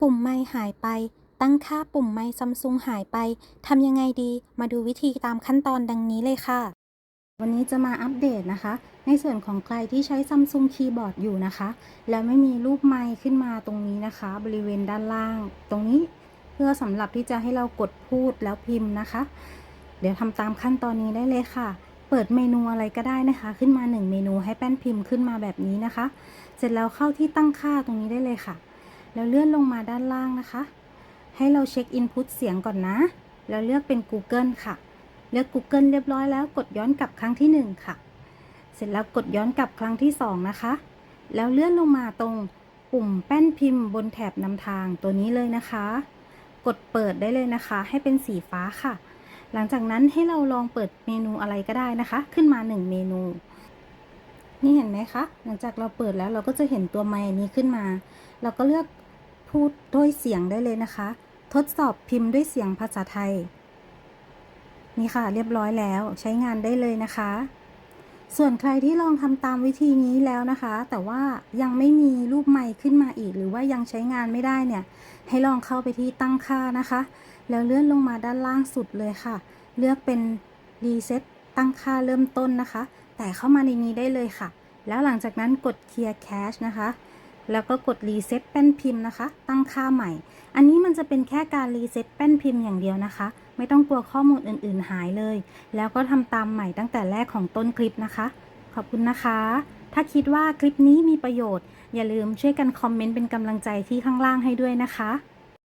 ปุ่มไมค์หายไป ตั้งค่าปุ่มไมค์ซัมซุงหายไป ทำยังไงดี มาดูวิธีตามขั้นตอนดังนี้เลยค่ะ วันนี้จะมาอัปเดตนะคะ ในส่วนของใครที่ใช้ Samsung Keyboard อยู่นะคะ แล้วไม่มีรูปไมค์ขึ้นมาตรงนี้นะคะ บริเวณด้านล่าง ตรงนี้เพื่อสำหรับที่จะให้เรากดพูดแล้วพิมพ์นะคะ เดี๋ยวทำตามขั้นตอนนี้ได้เลยค่ะเปิดเมนูอะไรก็ได้นะคะ ขึ้นมา 1 เมนูให้แป้นพิมพ์ขึ้นมาแบบนี้นะคะ เสร็จแล้วเข้าที่ตั้งค่าตรงนี้ได้เลยค่ะ แล้วเลื่อนลงมาด้านล่างนะคะ ให้เราเช็ค Input เสียงก่อนนะ แล้วเลือกเป็น Google ค่ะ เลือก Google เรียบร้อยแล้วกดย้อนกลับครั้งที่ 1 ค่ะ เสร็จแล้วกดย้อนกลับครั้งที่ 2 นะคะ แล้วเลื่อนลงมาตรงปุ่มแป้นพิมพ์บนแถบนำทางตัวนี้เลยนะคะ กดเปิดได้เลยนะคะ ให้เป็นสีฟ้าค่ะ หลังจากนั้นให้เราลองเปิดเมนูอะไรก็ได้นะคะ ขึ้นมา 1 เมนู นี่เห็นไหมคะ หลังจากเราเปิดแล้วเราก็จะเห็นตัวไมค์นี้ขึ้นมา เราก็เลือก พูดด้วยเสียงได้เลยนะคะ ทดสอบพิมพ์ด้วยเสียงภาษาไทย นี่ค่ะเรียบร้อยแล้วใช้งานได้เลยนะคะ ส่วนใครที่ลองทำตามวิธีนี้แล้วนะคะ แต่ว่ายังไม่มีรูปไมค์ขึ้นมาอีก หรือว่ายังใช้งานไม่ได้เนี่ย ให้ลองเข้าไปที่ตั้งค่านะคะ แล้วเลื่อนลงมาด้านล่างสุดเลยค่ะ เลือกเป็นรีเซ็ตตั้งค่าเริ่มต้นนะคะ แต่เข้ามาในนี้ได้เลยค่ะ แล้วหลังจากนั้นกด Clear Cache นะคะ แล้วก็กดรีเซ็ตแป้นพิมพ์นะคะ ตั้งค่าใหม่ อันนี้มันจะเป็นแค่การรีเซ็ตแป้นพิมพ์อย่างเดียวนะคะ ไม่ต้องกลัวข้อมูลอื่น ๆ หายเลย แล้วก็ทำตามใหม่ตั้งแต่แรกของต้นคลิปนะคะ ขอบคุณนะคะ ถ้าคิดว่าคลิปนี้มีประโยชน์ อย่าลืมช่วยกันคอมเมนต์เป็นกำลังใจที่ข้างล่างให้ด้วยนะคะ